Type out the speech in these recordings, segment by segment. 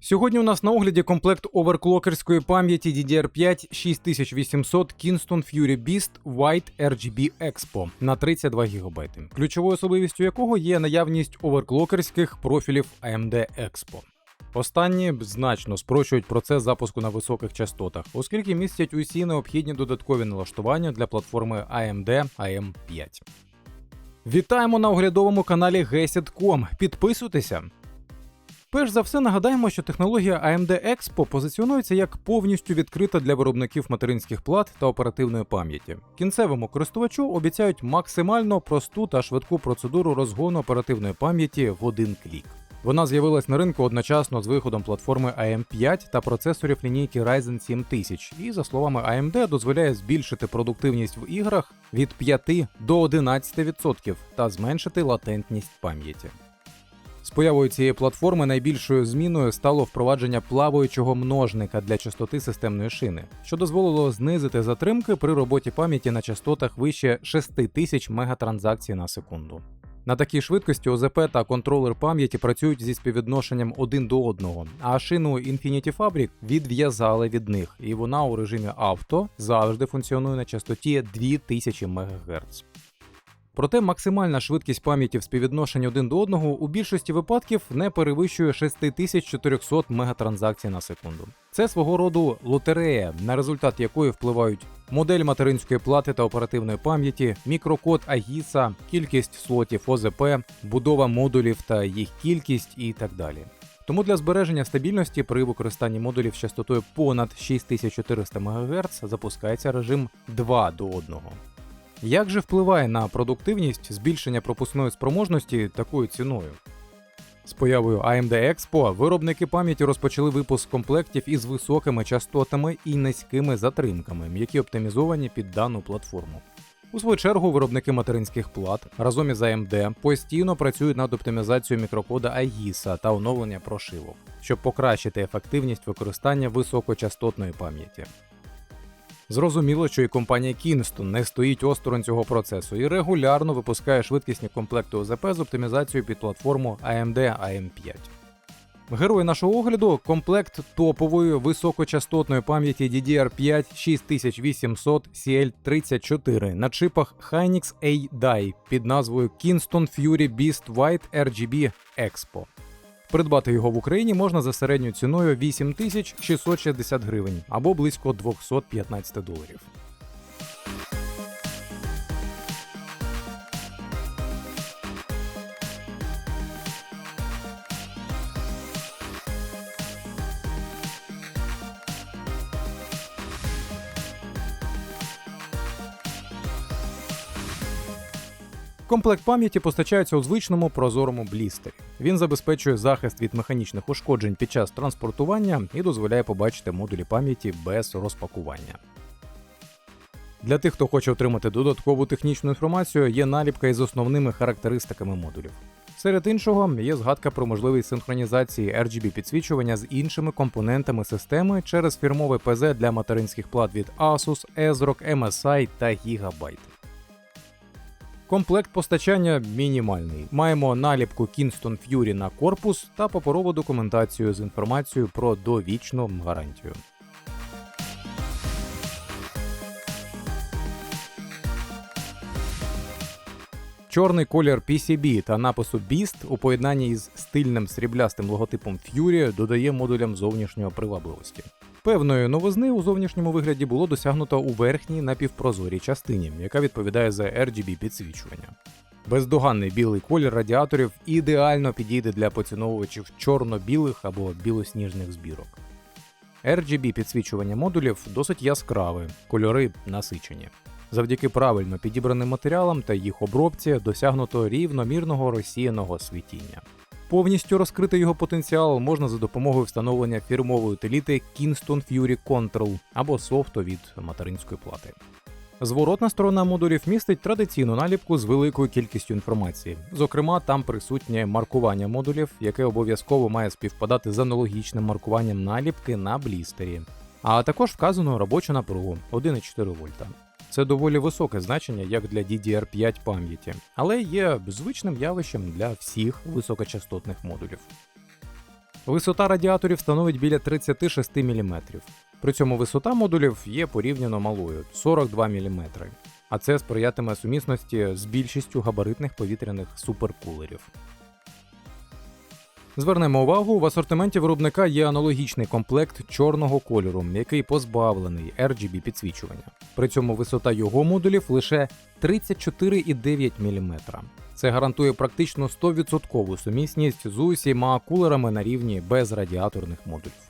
Сьогодні у нас на огляді комплект оверклокерської пам'яті DDR5 6800 Kingston Fury Beast White RGB Expo на 32 ГБ, ключовою особливістю якого є наявність оверклокерських профілів AMD Expo. Останні значно спрощують процес запуску на високих частотах, оскільки містять усі необхідні додаткові налаштування для платформи AMD AM5. Вітаємо на оглядовому каналі Gesit.com. Підписуйтеся. Перш за все нагадаємо, що технологія AMD Expo позиціонується як повністю відкрита для виробників материнських плат та оперативної пам'яті. Кінцевому користувачу обіцяють максимально просту та швидку процедуру розгону оперативної пам'яті в один клік. Вона з'явилась на ринку одночасно з виходом платформи AM5 та процесорів лінійки Ryzen 7000, і, за словами AMD, дозволяє збільшити продуктивність в іграх від 5 до 11% та зменшити латентність пам'яті. З появою цієї платформи найбільшою зміною стало впровадження плаваючого множника для частоти системної шини, що дозволило знизити затримки при роботі пам'яті на частотах вище 6000 мегатранзакцій на секунду. На такій швидкості ОЗП та контролер пам'яті працюють зі співвідношенням один до одного, а шину Infinity Fabric відв'язали від них, і вона у режимі авто завжди функціонує на частоті 2000 МГц. Проте максимальна швидкість пам'яті в співвідношенні один до одного у більшості випадків не перевищує 6400 мегатранзакцій на секунду. Це свого роду лотерея, на результат якої впливають модель материнської плати та оперативної пам'яті, мікрокод AGISA, кількість слотів ОЗП, будова модулів та їх кількість і так далі. Тому для збереження стабільності при використанні модулів з частотою понад 6400 МГц запускається режим 2 до 1. Як же впливає на продуктивність збільшення пропускної спроможності такою ціною? З появою AMD Expo виробники пам'яті розпочали випуск комплектів із високими частотами і низькими затримками, які оптимізовані під дану платформу. У свою чергу, виробники материнських плат разом із AMD постійно працюють над оптимізацією мікрокода AGISA та оновлення прошивок, щоб покращити ефективність використання високочастотної пам'яті. Зрозуміло, що і компанія Kingston не стоїть осторонь цього процесу і регулярно випускає швидкісні комплекти ОЗП з оптимізацією під платформу AMD AM5. Герой нашого огляду комплект топової високочастотної пам'яті DDR5 6800 CL34 на чипах Hynix A-Die під назвою Kingston Fury Beast White RGB Expo. Придбати його в Україні можна за середньою ціною 8660 гривень або близько 215 доларів. Комплект пам'яті постачається у звичному прозорому блістері. Він забезпечує захист від механічних ушкоджень під час транспортування і дозволяє побачити модулі пам'яті без розпакування. Для тих, хто хоче отримати додаткову технічну інформацію, є наліпка із основними характеристиками модулів. Серед іншого є згадка про можливість синхронізації RGB підсвічування з іншими компонентами системи через фірмове ПЗ для материнських плат від Asus, ASRock, MSI та Gigabyte. Комплект постачання мінімальний. Маємо наліпку Kingston Fury на корпус та паперову документацію з інформацією про довічну гарантію. Чорний колір PCB та напису Beast у поєднанні із стильним сріблястим логотипом Fury додає модулям зовнішньої привабливості. Певної новизни у зовнішньому вигляді було досягнуто у верхній напівпрозорій частині, яка відповідає за RGB підсвічування. Бездоганний білий колір радіаторів ідеально підійде для поціновувачів чорно-білих або білосніжних збірок. RGB підсвічування модулів досить яскраве, кольори насичені. Завдяки правильно підібраним матеріалам та їх обробці досягнуто рівномірного розсіяного світіння. Повністю розкрити його потенціал можна за допомогою встановлення фірмової утиліти Kingston Fury Control або софту від материнської плати. Зворотна сторона модулів містить традиційну наліпку з великою кількістю інформації. Зокрема, там присутнє маркування модулів, яке обов'язково має співпадати з аналогічним маркуванням наліпки на блістері, а також вказано робочу напругу 1,4 вольта. Це доволі високе значення як для DDR5 пам'яті, але є звичним явищем для всіх високочастотних модулів. Висота радіаторів становить біля 36 мм. При цьому висота модулів є порівняно малою 42 мм. А це сприятиме сумісності з більшістю габаритних повітряних суперкулерів. Звернемо увагу, в асортименті виробника є аналогічний комплект чорного кольору, який позбавлений RGB підсвічування. При цьому висота його модулів лише 34,9 мм. Це гарантує практично 100% сумісність з усіма кулерами на рівні безрадіаторних модулів.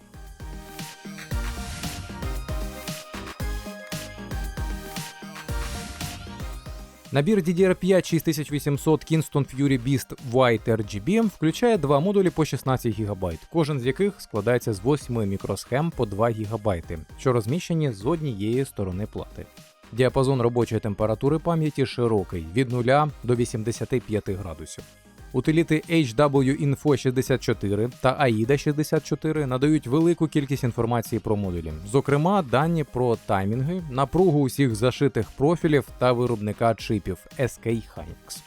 Набір DDR5 6800 Kingston Fury Beast White RGB включає два модулі по 16 ГБ, кожен з яких складається з 8 мікросхем по 2 ГБ, що розміщені з однієї сторони плати. Діапазон робочої температури пам'яті широкий від 0 до 85 градусів. Утиліти HW-Info 64 та AIDA 64 надають велику кількість інформації про модулі, зокрема, дані про таймінги, напругу усіх зашитих профілів та виробника чипів SK Hynix.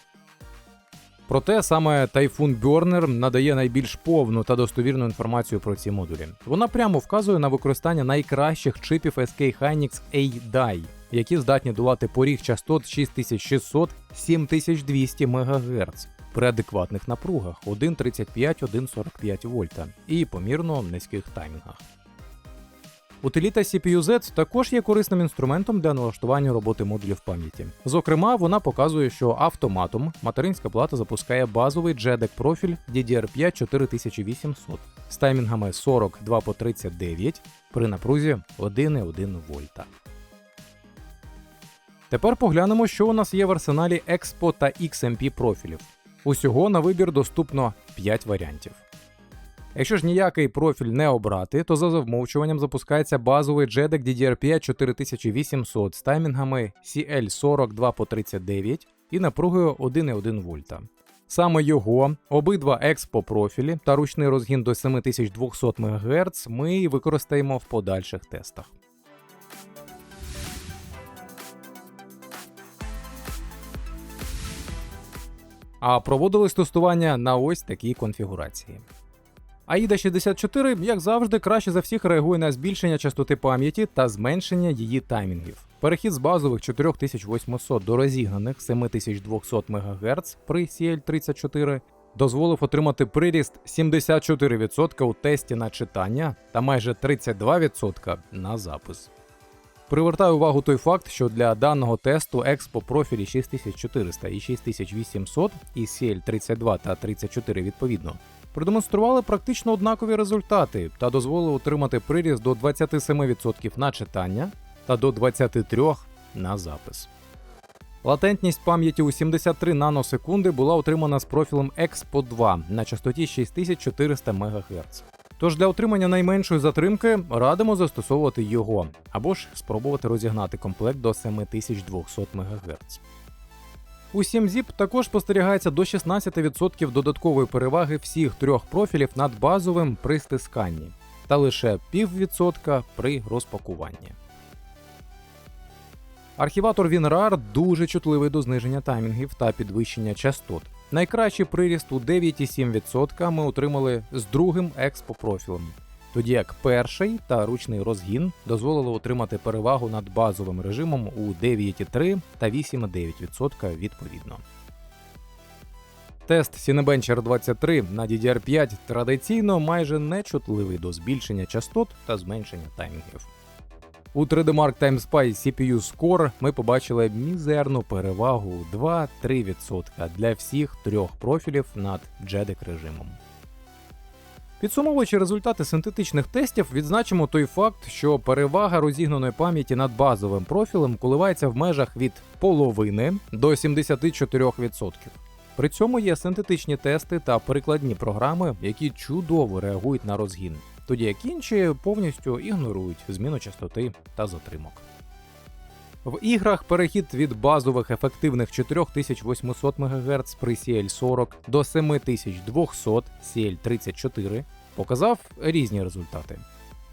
Проте саме Typhoon Burner надає найбільш повну та достовірну інформацію про ці модулі. Вона прямо вказує на використання найкращих чипів SK Hynix A-Die, які здатні долати поріг частот 6600-7200 МГц при адекватних напругах 1,35-1,45 вольта і помірно низьких таймінгах. Утиліта CPU-Z також є корисним інструментом для налаштування роботи модулів пам'яті. Зокрема, вона показує, що автоматом материнська плата запускає базовий JEDEC профіль DDR5 4800 з таймінгами 42 по 39 при напрузі 1,1 вольта. Тепер поглянемо, що у нас є в арсеналі Expo та XMP профілів. Усього на вибір доступно 5 варіантів. Якщо ж ніякий профіль не обрати, то за замовчуванням запускається базовий JEDEC DDR5 4800 з таймінгами CL42 по 39 і напругою 1,1 вольта. Саме його, обидва експо профілі та ручний розгін до 7200 МГц ми використаємо в подальших тестах. А проводилось тестування на ось такій конфігурації. AIDA 64, як завжди, краще за всіх реагує на збільшення частоти пам'яті та зменшення її таймінгів. Перехід з базових 4800 до розігнаних 7200 МГц при CL34 дозволив отримати приріст 74% у тесті на читання та майже 32% на запис. Привертаю увагу той факт, що для даного тесту Expo профілі 6400 і 6800 і CL32 та 34 відповідно продемонстрували практично однакові результати та дозволили отримати приріст до 27% на читання та до 23% на запис. Латентність пам'яті у 73 наносекунди була отримана з профілем Expo 2 на частоті 6400 МГц. Тож для отримання найменшої затримки радимо застосовувати його, або ж спробувати розігнати комплект до 7200 МГц. У 7-ZIP також спостерігається до 16% додаткової переваги всіх трьох профілів над базовим при стисканні, та лише піввідсотка при розпакуванні. Архіватор WinRAR дуже чутливий до зниження таймінгів та підвищення частот. Найкращий приріст у 9,7% ми отримали з другим експо профілем, тоді як перший та ручний розгін дозволили отримати перевагу над базовим режимом у 9,3 та 8,9% відповідно. Тест Cinebench 23 на DDR5 традиційно майже нечутливий до збільшення частот та зменшення таймінгів. У 3D-Mark TimeSpy CPU Score ми побачили мізерну перевагу 2-3% для всіх трьох профілів над JEDEC режимом. Підсумовуючи результати синтетичних тестів, відзначимо той факт, що перевага розігнаної пам'яті над базовим профілем коливається в межах від половини до 74%. При цьому є синтетичні тести та прикладні програми, які чудово реагують на розгін тоді як інші повністю ігнорують зміну частоти та затримок. В іграх перехід від базових ефективних 4800 МГц при CL40 до 7200 CL34 показав різні результати.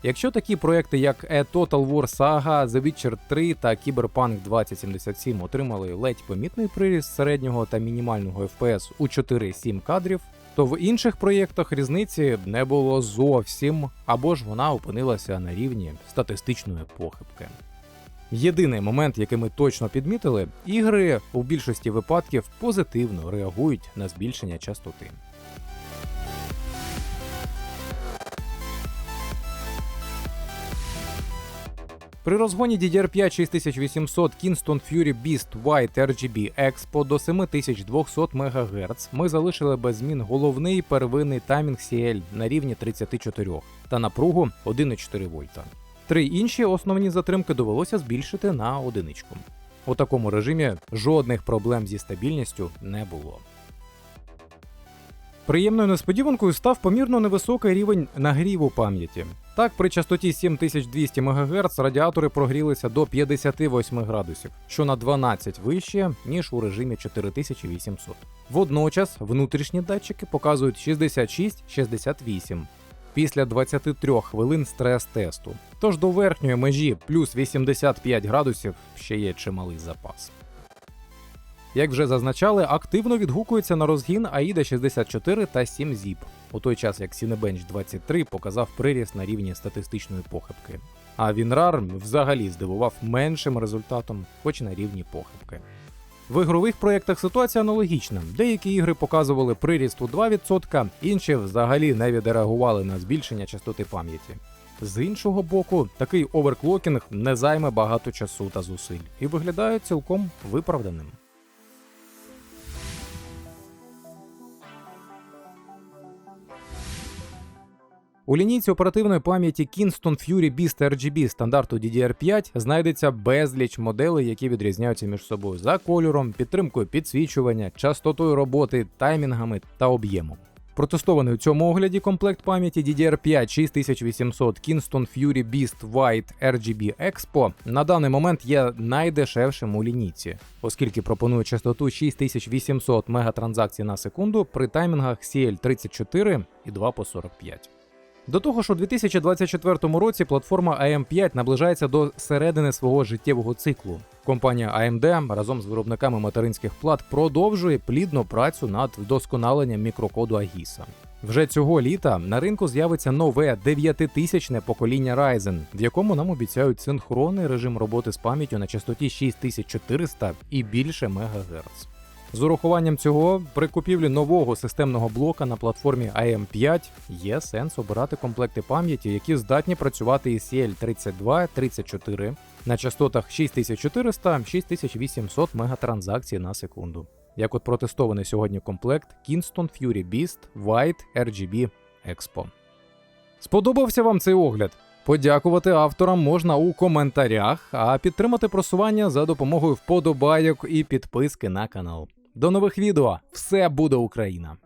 Якщо такі проекти, як A Total War Saga, The Witcher 3 та Cyberpunk 2077 отримали ледь помітний приріст середнього та мінімального FPS у 4-7 кадрів, то в інших проєктах різниці не було зовсім, або ж вона опинилася на рівні статистичної похибки. Єдиний момент, який ми точно підмітили, ігри у більшості випадків позитивно реагують на збільшення частоти. При розгоні DDR5 6800 Kingston Fury Beast White RGB Expo до 7200 МГц ми залишили без змін головний первинний таймінг CL на рівні 34 та напругу 1,4 вольта. Три інші основні затримки довелося збільшити на одиничку. У такому режимі жодних проблем зі стабільністю не було. Приємною несподіванкою став помірно невисокий рівень нагріву пам'яті. Так, при частоті 7200 МГц радіатори прогрілися до 58 градусів, що на 12 вище, ніж у режимі 4800. Водночас внутрішні датчики показують 66-68 після 23 хвилин стрес-тесту. Тож до верхньої межі плюс 85 градусів ще є чималий запас. Як вже зазначали, активно відгукується на розгін AIDA 64 та 7 ZIP, у той час як Cinebench 23 показав приріст на рівні статистичної похибки. А WinRAR взагалі здивував меншим результатом, хоч на рівні похибки. В ігрових проєктах ситуація аналогічна. Деякі ігри показували приріст у 2%, інші взагалі не відреагували на збільшення частоти пам'яті. З іншого боку, такий оверклокінг не займе багато часу та зусиль і виглядає цілком виправданим. У лінійці оперативної пам'яті Kingston Fury Beast RGB стандарту DDR5 знайдеться безліч моделей, які відрізняються між собою за кольором, підтримкою підсвічування, частотою роботи, таймінгами та об'ємом. Протестований у цьому огляді комплект пам'яті DDR5 6800 Kingston Fury Beast White RGB Expo на даний момент є найдешевшим у лінійці, оскільки пропонує частоту 6800 мегатранзакцій на секунду при таймінгах CL34 і 2 по 45. До того ж, у 2024 році платформа AM5 наближається до середини свого життєвого циклу. Компанія AMD разом з виробниками материнських плат продовжує плідну працю над вдосконаленням мікрокоду AGISA. Вже цього літа на ринку з'явиться нове 9000-не покоління Ryzen, в якому нам обіцяють синхронний режим роботи з пам'яттю на частоті 6400 і більше МГц. З урахуванням цього, при купівлі нового системного блока на платформі AM5 є сенс обирати комплекти пам'яті, які здатні працювати із CL32 34 на частотах 6400-6800 мегатранзакцій на секунду. Як от протестований сьогодні комплект Kingston Fury Beast White RGB Expo. Сподобався вам цей огляд? Подякувати авторам можна у коментарях, а підтримати просування за допомогою вподобайок і підписки на канал. До нових відео! Все буде Україна!